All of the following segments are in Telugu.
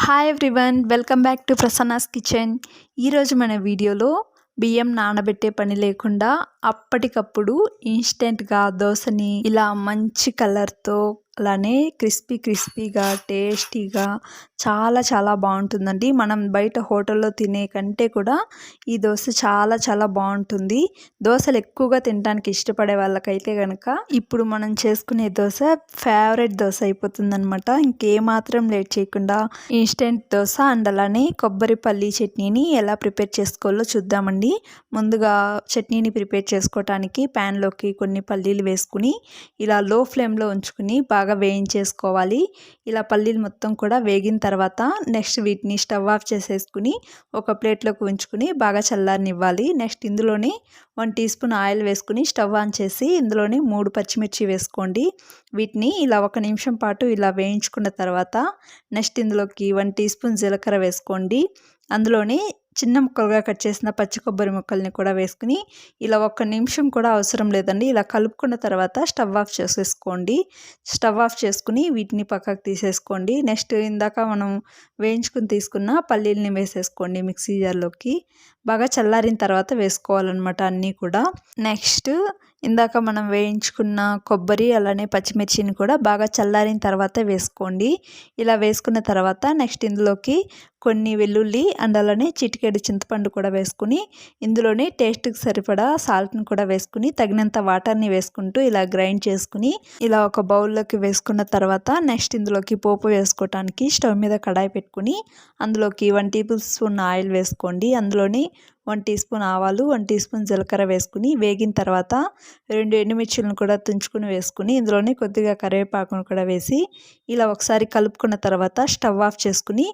Hi everyone welcome back to Prasanna's kitchen ఈరోజు మన వీడియోలో బియ్యం నానబెట్టే పని లేకుండా అప్పటికప్పుడు ఇన్స్టెంట్గా దోశని ఇలా మంచి కలర్తో అలానే క్రిస్పీ క్రిస్పీగా టేస్టీగా చాలా చాలా బాగుంటుందండి. మనం బయట హోటల్లో తినే కంటే కూడా ఈ దోశ చాలా చాలా బాగుంటుంది. దోశలు ఎక్కువగా తినడానికి ఇష్టపడే వాళ్ళకైతే కనుక ఇప్పుడు మనం చేసుకునే దోశ ఫేవరెట్ దోశ అయిపోతుందనమాట ఇంకేమాత్రం లేట్ చేయకుండా ఇన్స్టెంట్ దోశ అండ్ అలానే కొబ్బరి పల్లి చట్నీని ఎలా ప్రిపేర్ చేసుకోవాలో చూద్దామండి. ముందుగా చట్నీని ప్రిపేర్ చేసుకోవటానికి ప్యాన్లోకి కొన్ని పల్లీలు వేసుకుని ఇలా లో ఫ్లేమ్లో ఉంచుకుని బాగా బాగా వేయించేసుకోవాలి. ఇలా పల్లీలు మొత్తం కూడా వేగిన తర్వాత నెక్స్ట్ వీటిని స్టవ్ ఆఫ్ చేసేసుకుని ఒక ప్లేట్లోకి ఉంచుకుని బాగా చల్లారనివ్వాలి. నెక్స్ట్ ఇందులోనే వన్ టీ స్పూన్ ఆయిల్ వేసుకుని స్టవ్ ఆన్ చేసి ఇందులోనే మూడు పచ్చిమిర్చి వేసుకోండి. వీటిని ఇలా ఒక నిమిషం పాటు ఇలా వేయించుకున్న తర్వాత నెక్స్ట్ ఇందులోకి వన్ టీ స్పూన్ జీలకర్ర వేసుకోండి. అందులోనే చిన్న ముక్కలుగా కట్ చేసిన పచ్చి కొబ్బరి ముక్కల్ని కూడా వేసుకుని ఇలా ఒక్క నిమిషం కూడా అవసరం లేదండి. ఇలా కలుపుకున్న తర్వాత స్టవ్ ఆఫ్ చేసేసుకోండి. స్టవ్ ఆఫ్ చేసుకుని వీటిని పక్కకు తీసేసుకోండి. నెక్స్ట్ ఇందాక మనం వేయించుకుని తీసుకున్న పల్లీలని వేసేసుకోండి మిక్సీ జార్లోకి. బాగా చల్లారిన తర్వాత వేసుకోవాలన్నమాట అన్నీ కూడా. నెక్స్ట్ ఇందాక మనం వేయించుకున్న కొబ్బరి అలానే పచ్చిమిర్చిని కూడా బాగా చల్లారిన తర్వాత వేసుకోండి. ఇలా వేసుకున్న తర్వాత నెక్స్ట్ ఇందులోకి కొన్ని వెల్లుల్లి అండ్ అలానే చిటికెడు చింతపండు కూడా వేసుకుని ఇందులోనే టేస్ట్కి సరిపడా సాల్ట్ని కూడా వేసుకుని తగినంత వాటర్ని వేసుకుంటూ ఇలా గ్రైండ్ చేసుకుని ఇలా ఒక బౌల్లోకి వేసుకున్న తర్వాత నెక్స్ట్ ఇందులోకి పోపు వేసుకోవటానికి స్టవ్ మీద కడాయి పెట్టుకుని అందులోకి వన్ టేబుల్ స్పూన్ ఆయిల్ వేసుకోండి. అందులోని వన్ టీ స్పూన్ ఆవాలు వన్ టీ స్పూన్ జీలకర్ర వేసుకుని వేగిన తర్వాత రెండు ఎండుమిర్చిలను కూడా తుంచుకుని వేసుకుని ఇందులోనే కొద్దిగా కరివేపాకును కూడా వేసి ఇలా ఒకసారి కలుపుకున్న తర్వాత స్టవ్ ఆఫ్ చేసుకుని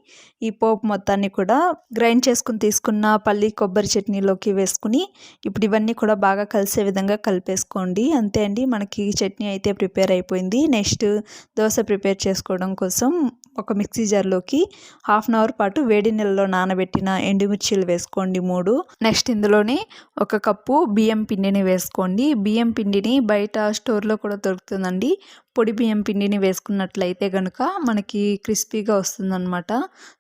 ఈ పోపు మొత్తాన్ని కూడా గ్రైండ్ చేసుకుని తీసుకున్న పల్లి కొబ్బరి చట్నీలోకి వేసుకుని ఇప్పుడు ఇవన్నీ కూడా బాగా కలిసే విధంగా కలిపేసుకోండి. అంతే అండి. మనకి చట్నీ అయితే ప్రిపేర్ అయిపోయింది. నెక్స్ట్ దోశ ప్రిపేర్ చేసుకోవడం కోసం ఒక మిక్సీ జార్లోకి హాఫ్ అన్ అవర్ పాటు వేడి నీళ్ళలో నానబెట్టిన ఎండుమిర్చీలు వేసుకోండి మూడు. నెక్స్ట్ ఇందులోనే ఒక కప్పు బియ్యం పిండిని వేసుకోండి. బియ్యం పిండిని బయట స్టోర్లో కూడా దొరుకుతుందండి. పొడి బియ్యం పిండిని వేసుకున్నట్లయితే కనుక మనకి క్రిస్పీగా వస్తుందన్నమాట.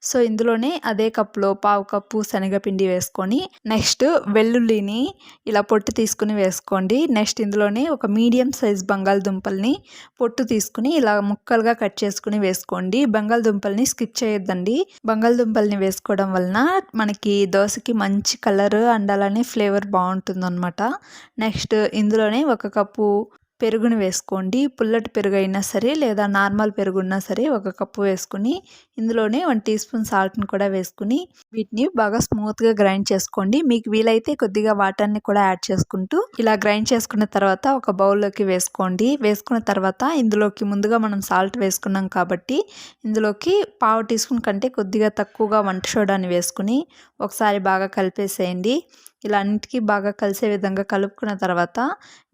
సో ఇందులోనే అదే కప్లో పావు కప్పు శనగపిండి వేసుకొని నెక్స్ట్ వెల్లుల్లిని ఇలా పొట్టు తీసుకుని వేసుకోండి. నెక్స్ట్ ఇందులోనే ఒక మీడియం సైజ్ బంగాళదుంపల్ని పొట్టు తీసుకుని ఇలా ముక్కలుగా కట్ చేసుకుని వేసుకోండి. బంగాళదుంపల్ని స్కిప్ చేయొద్దండి. బంగాళదుంపల్ని వేసుకోవడం వలన మనకి దోశకి మంచి కలర్ అండ్ అలానే ఫ్లేవర్ బాగుంటుందన్నమాట. నెక్స్ట్ ఇందులోనే ఒక కప్పు పెరుగుని వేసుకోండి. పుల్లటి పెరుగు అయినా సరే లేదా నార్మల్ పెరుగు ఉన్నా సరే ఒక కప్పు వేసుకుని ఇందులోనే వన్ టీ స్పూన్ సాల్ట్ని కూడా వేసుకుని వీటిని బాగా స్మూత్గా గ్రైండ్ చేసుకోండి. మీకు వీలైతే కొద్దిగా వాటర్ని కూడా యాడ్ చేసుకుంటూ ఇలా గ్రైండ్ చేసుకున్న తర్వాత ఒక బౌల్లోకి వేసుకోండి. వేసుకున్న తర్వాత ఇందులోకి ముందుగా మనం సాల్ట్ వేసుకున్నాం కాబట్టి ఇందులోకి పావు టీ స్పూన్ కంటే కొద్దిగా తక్కువగా వంట సోడాని వేసుకుని ఒకసారి బాగా కలిపేసేయండి. ఇలా అన్నిటికీ బాగా కలిసే విధంగా కలుపుకున్న తర్వాత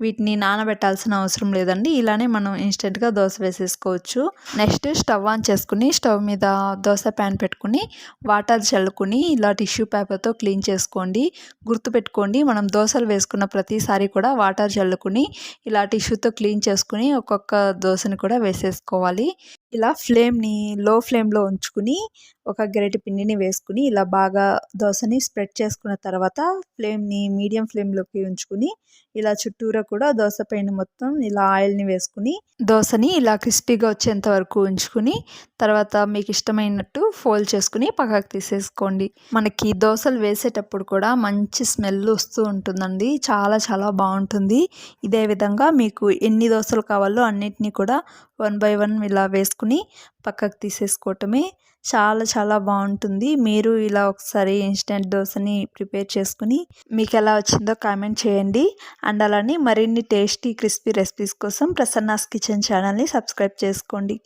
వీటిని నానబెట్టాల్సిన అవసరం లేదండి. ఇలానే మనం ఇన్స్టెంట్గా దోశ వేసేసుకోవచ్చు. నెక్స్ట్ స్టవ్ ఆన్ చేసుకుని స్టవ్ మీద దోశ ప్యాన్ పెట్టుకుని వాటర్ చల్లుకుని ఇలా టిష్యూ పేపర్తో క్లీన్ చేసుకోండి. గుర్తుపెట్టుకోండి మనం దోశలు వేసుకున్న ప్రతిసారి కూడా వాటర్ చల్లుకుని ఇలా టిష్యూతో క్లీన్ చేసుకుని ఒక్కొక్క దోశని కూడా వేసేసుకోవాలి. ఇలా ఫ్లేమ్ని లో ఫ్లేమ్లో ఉంచుకుని ఒక గరిటె పిండిని వేసుకుని ఇలా బాగా దోశని స్ప్రెడ్ చేసుకున్న తర్వాత ఫ్లేమ్ని మీడియం ఫ్లేమ్లోకి ఉంచుకుని ఇలా చుట్టూరా కూడా దోశ పైన మొత్తం ఇలా ఆయిల్ని వేసుకుని దోశని ఇలా క్రిస్పీగా వచ్చేంత వరకు ఉంచుకుని తర్వాత మీకు ఇష్టమైనట్టు ఫోల్డ్ చేసుకుని పక్కకు తీసేసుకోండి. మనకి దోశలు వేసేటప్పుడు కూడా మంచి స్మెల్ వస్తూ ఉంటుందండి. చాలా చాలా బాగుంటుంది. ఇదే విధంగా మీకు ఎన్ని దోశలు కావాలో అన్నిటినీ కూడా వన్ బై వన్ ఇలా వేసుకుని పక్కకు తీసేసుకోవటమే చాలా చాలా బాగుంటుంది. మీరు ఇలా ఒకసారి ఇన్స్టెంట్ దోశని ప్రిపేర్ చేసుకుని మీకు ఎలా వచ్చిందో కామెంట్ చేయండి. అండ్ అలానే మరిన్ని టేస్టీ క్రిస్పీ రెసిపీస్ కోసం ప్రసన్నాస్ కిచెన్ ఛానల్ని సబ్స్క్రైబ్ చేసుకోండి.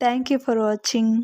Thank you for watching.